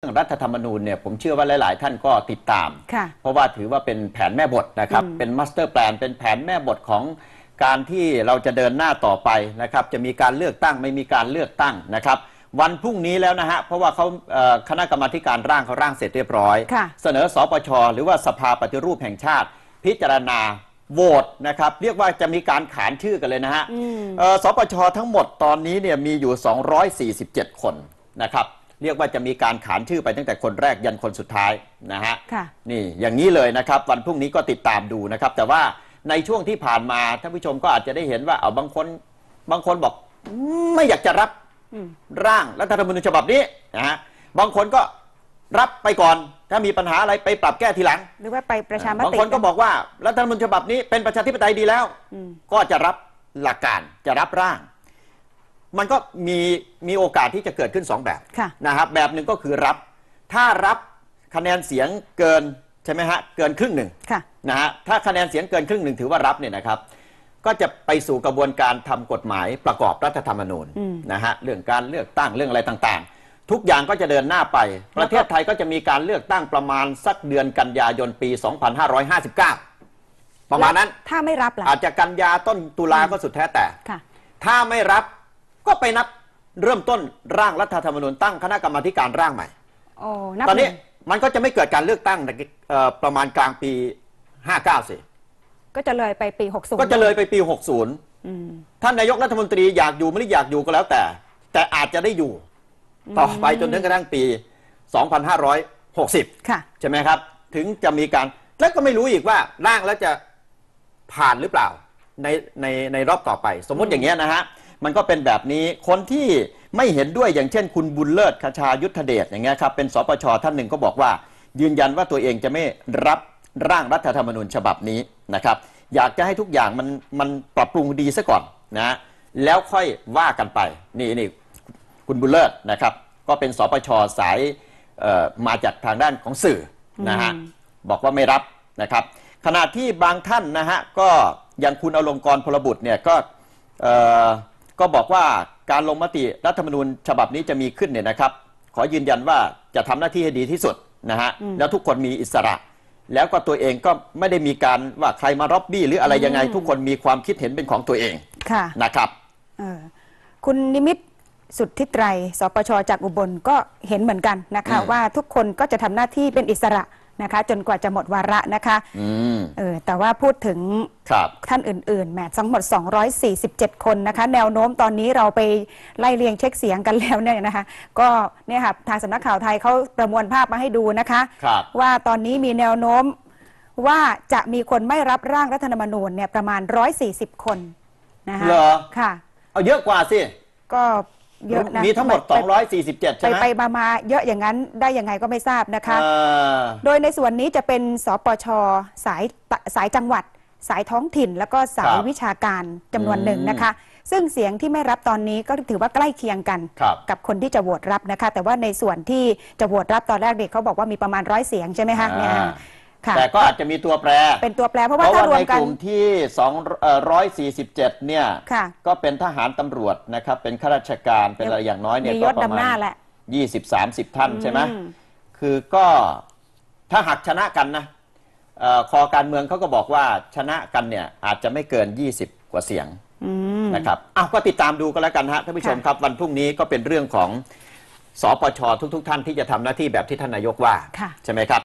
เรื่องรัฐธรรมนูญเนี่ยผมเชื่อว่าหลาย ๆ ท่านก็ติดตามค่ะเพราะว่าถือว่าเป็นแผนแม่บทนะครับอืมเป็นมาสเตอร์แ a นเป็นแผนแม่บทของการที่เราจะเดินหน้าต่อไปนะครับ จะมีการเลือกตั้งไม่มีการเลือกตั้งนะครับ วันพรุ่งนี้แล้วนะฮะเพราะว่าเขาเอ่อคณะกรรมาธิการร่างเขาร่างเสร็จเรียบร้อยค่ะเสนอสปชหรือว่าสภาปฏิรูปแห่งชาติ พิจารณาโหวตนะครับ เรียกว่าจะมีการขานชื่อกันเลยนะฮะอืมเอ่อสปชทั้งหมดตอนนี้เนี่ยมีอยู่ 247 คนนะครับ เรียกว่าจะมีการขานชื่อไปตั้งแต่คนแรกยันคนสุดท้ายนะฮะค่ะนี่อย่างนี้เลยนะครับวันพรุ่งนี้ก็ติดตามดูนะครับ แต่ว่าในช่วงที่ผ่านมาท่านผู้ชมก็อาจจะได้เห็นว่าเอาบางคนบางคนบอกไม่อยากจะรับอืมร่างรัฐธรรมนูญฉบับนี้นะฮะบางคนก็รับไปก่อน ถ้ามีปัญหาอะไรไปปรับแก้ทีหลัง หรือว่าไปประชามติบางคนก็บอกว่ารัฐธรรมนูญฉบับนี้เป็นประชาธิปไตยดีแล้วอืมก็จะรับหลักการจะรับร่าง มันก็มีมีโอกาสที่จะเกิดขึ้นสองแบบค่ะ นะครับ แบบหนึ่งก็คือรับ ถ้ารับคะแนนเสียงเกินใช่ไหมฮะเกินครึ่งหนึ่งค่ะ นะฮะถ้าคะแนนเสียงเกินครึ่งหนึ่งถือว่ารับเนี่ยนะครับ ก็จะไปสู่กระบวนการทำกฎหมายประกอบรัฐธรรมนูญอืม นะฮะเรื่องการเลือกตั้งเรื่องอะไรต่างๆ ทุกอย่างก็จะเดินหน้าไป ประเทศไทยก็จะมีการเลือกตั้งประมาณสักเดือนกันยายนปี 2559 ประมาณนั้นถ้าไม่รับล่ะอาจจะกันยาต้นตุลาก็สุดแท้แต่ ค่ะ ถ้าไม่รับ ก็ไปนับเริ่มต้นร่างรัฐธรรมนูญตั้งคณะกรรมาธิการร่างใหม่โอ้นับตอนนี้หงมันก็จะไม่เกิดการเลือกตั้งในเอ่อประมาณกลางปี 59สิก็จะเลยไปปี 60 ก็จะเลยไปปีอืม60ท่านนายกรัฐมนตรีอยากอยู่ไม่ได้อยากอยู่ก็แล้วแต่ แต่อาจจะได้อยู่ ต่อไปจนถึงกระทั่งปี 2560 ค่ะใช่ไหมครับ ถึงจะมีการแล้วก็ไม่รู้อีกว่าร่างแล้วจะผ่านหรือเปล่าในในในรอบต่อไป สมมติอย่างเงี้ยนะฮะ มันก็เป็นแบบนี้คนที่ไม่เห็นด้วยอย่างเช่น คุณบุญเลิศคชายุทธเดชอย่างเงี้ยครับเป็นสปชท่านหนึ่งก็บอกว่า ยืนยันว่าตัวเองจะไม่รับร่างรัฐธรรมนูญฉบับนี้นะครับ อยากจะให้ทุกอย่างมันมันปรับปรุงดีซะก่อนนะแล้วค่อยว่ากันไปนี่นี่คุณบุญเลิศนะครับ ก็เป็นสปชสายเอ่อมาจากทางด้านของสื่อนะฮะอืมบอกว่าไม่รับนะครับ ขณะที่บางท่านนะฮะก็อย่างคุณอลงกรณ์พลบุตรเนี่ยก็เอ่อ ก็บอกว่าการลงมติรัฐธรรมนูญฉบับนี้จะมีขึ้นเนี่ยนะครับ ขอยืนยันว่าจะทำหน้าที่ให้ดีที่สุดนะฮะแล้วทุกคนมีอิสระ แล้วก็ตัวเองก็ไม่ได้มีการว่าใครมาร็อบบี้หรืออะไรยังไง ทุกคนมีความคิดเห็นเป็นของตัวเองค่ะนะครับเออคุณนิมิตสุทธิไตรสปชจากอุบลก็เห็นเหมือนกันนะคะอืมว่าทุกคนก็จะทำหน้าที่เป็นอิสระ นะคะ จนกว่าจะหมดวาระนะคะอืมเออแต่ว่าพูดถึงครับท่านอื่นๆแหมทั้งหมด 247 คนนะคะ แนวโน้มตอนนี้เราไปไล่เรียงเช็คเสียงกันแล้วเนี่ยนะคะ ก็เนี่ยค่ะทางสำนักข่าวไทยเขาประมวลภาพมาให้ดูนะคะครับว่าตอนนี้มีแนวโน้มว่าจะมีคนไม่รับร่างรัฐธรรมนูญเนี่ยประมาณ 140 คนนะคะเหรอค่ะ เอาเยอะกว่าสิก็ เยอะนะมีทั้งหมดไป247ไปใช่ไหม ไปมามาเยอะอย่างนั้นได้ยังไงก็ไม่ทราบนะคะเออโดยในส่วนนี้จะเป็นสปชสายตะสายจังหวัด สายท้องถิ่น แล้วก็สายครับวิชาการจำนวนอืมหนึ่งนะคะ ซึ่งเสียงที่ไม่รับตอนนี้ก็ถือว่าใกล้เคียงกัน ครับกับคนที่จะโหวตรับนะคะ แต่ว่าในส่วนที่จะโหวตรับตอนแรกเด็กเขาบอกว่ามีประมาณร้อยเสียงใช่ไหมคะอ่าเนี่ย ค่ะ แต่ก็อาจจะมีตัวแปร เป็นตัวแปรเพราะเพว่าราะถ้าว่ารวในมกักน ลุ่มที่247 เนี่ย ค่ะ ก็เป็นทหารตำรวจนะครับ เป็นข้าราชการ เป็นอะไรอย่างน้อยเนี่ยมียก็ศประนำหมาน้าณแหละ 20 30 ท่านใช่ไหม อืม คือก็ถ้าหากชนะกันนะเอ่อคอการเมืองเขาก็บอกว่าชนะกันเนี่ยอาจจะไม่เกิน 20 กว่าเสียงอืม นะครับอ้าวก็ติดตามดูกันแล้วกันฮะท่านผู้ชมค่ะ ครับ วันพรุ่งนี้ก็เป็นเรื่องของสปชทุก ๆ ท่านที่จะทำหน้าที่แบบที่ท่านนายกว่า ค่ะ ใช่ไหมครับ